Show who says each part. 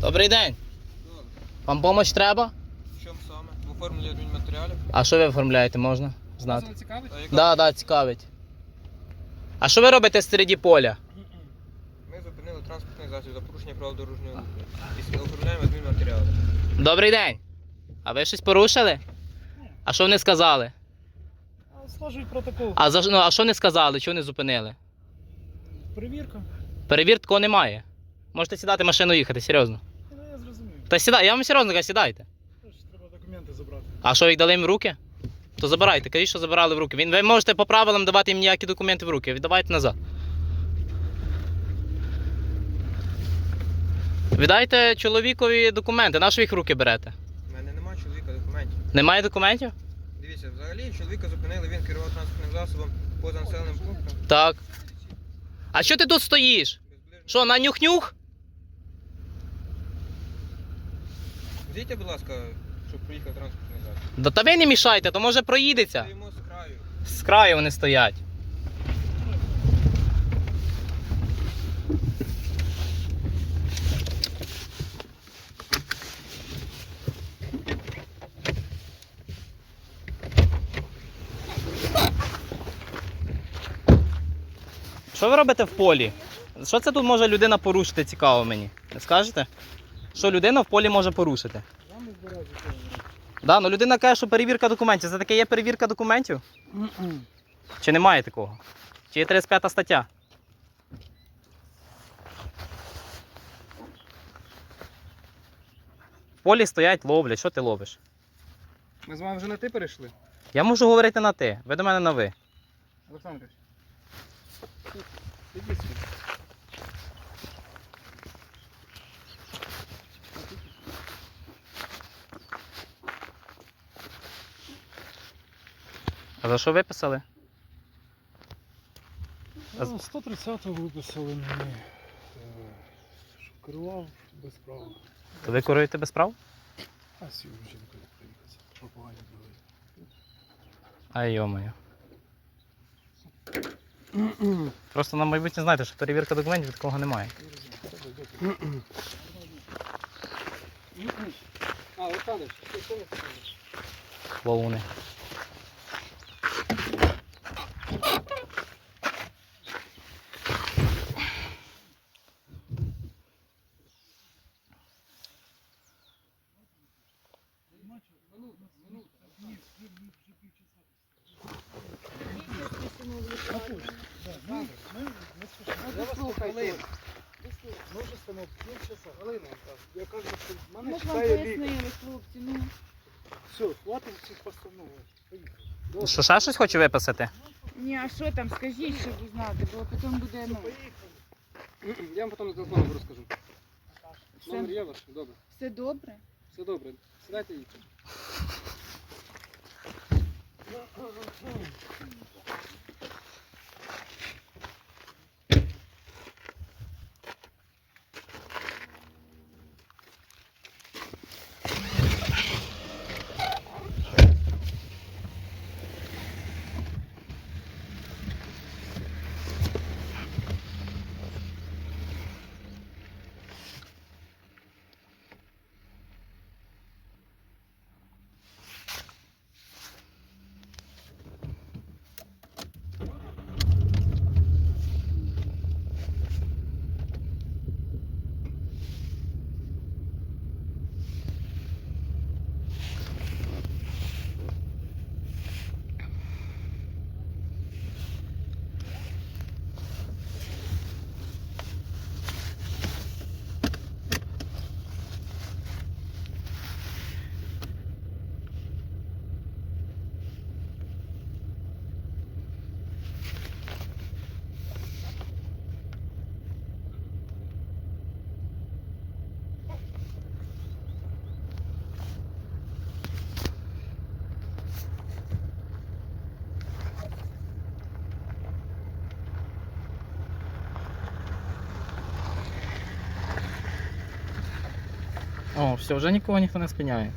Speaker 1: Добрий день. Вам допомога треба?
Speaker 2: В чому саме? В оформленні адмінматеріалів?
Speaker 1: А що ви оформляєте, можна знати?
Speaker 3: Вас цікавить?
Speaker 2: А
Speaker 1: Да, да, цікавить. А що ви робите середі поля?
Speaker 2: Ми зупинили транспортний засіб за порушення правил дорожнього руху. І оформляємо адмінматеріали.
Speaker 1: Добрий день. А ви щось порушили? А що вони сказали?
Speaker 3: Сложують протокол.
Speaker 1: А за ну, а що не сказали? Чого не зупинили?
Speaker 3: Перевірка.
Speaker 1: Перевір такого немає. Можете сідати в машину їхати, серйозно. Та сідай, я вам серйозно кажу, сідайте.
Speaker 3: Треба документи забрати.
Speaker 1: А що їх дали їм в руки? То забирайте, кажіть, що забирали в руки. Він, ви можете по правилам давати їм ніякі документи в руки. Віддавайте назад. Віддайте чоловікові документи, на що їх в руки берете?
Speaker 2: У мене немає чоловіка документів.
Speaker 1: Немає документів?
Speaker 2: Дивіться, взагалі чоловіка зупинили, він керував транспортним засобом поза населеним пунктом.
Speaker 1: Так. А що ти тут стоїш? Що, на нюх-нюх?
Speaker 2: Зійте, будь ласка, щоб проїхав транспортний засіб.
Speaker 1: Да та ви не мішайте, то може проїдеться.
Speaker 2: Стоїмо з краю.
Speaker 1: З краю вони стоять. Що ви робите в полі? Що це тут може людина порушити? Цікаво мені. Не скажете? Що людина в полі може порушити?
Speaker 3: Я не збираю.
Speaker 1: Да, ну людина каже, що перевірка документів. Це таке є перевірка документів? Чи немає такого? Чи є 35 стаття? В полі стоять, ловлять. Що ти ловиш?
Speaker 3: Ми з вами вже на ти перейшли,
Speaker 1: Я можу говорити на ти. Ви до мене на ви.
Speaker 3: Олександрович. Іди сюди.
Speaker 1: А за що виписали? А
Speaker 3: Ну, 130-го виписали мені, е, що керував без права.
Speaker 1: То ви керуєте без прав?
Speaker 3: А сів жінкою приїхати. Що погані були.
Speaker 1: Ай йомаю. Просто на майбутнє знаєте, що перевірка документів такого немає.
Speaker 3: А, Олександр, що ви сказали?
Speaker 1: Клоуни.
Speaker 3: Ми вже стоїмо півчаса. Галина, я кажу, що в мене чекає лік.
Speaker 4: хлопці, ну.
Speaker 3: Все, хватить цих постанов. Поїхали.
Speaker 1: Що ще щось хоче виписати?
Speaker 4: Ні, а що там, скажіть, щоб узнати, бо потім буде, ну,
Speaker 3: Я вам потім на телефону розкажу. Номер є ваш? Добре.
Speaker 4: все добре.
Speaker 3: Все добре. Сідайте і їдьте.
Speaker 1: О, все, вже нікого ніхто не спиняє.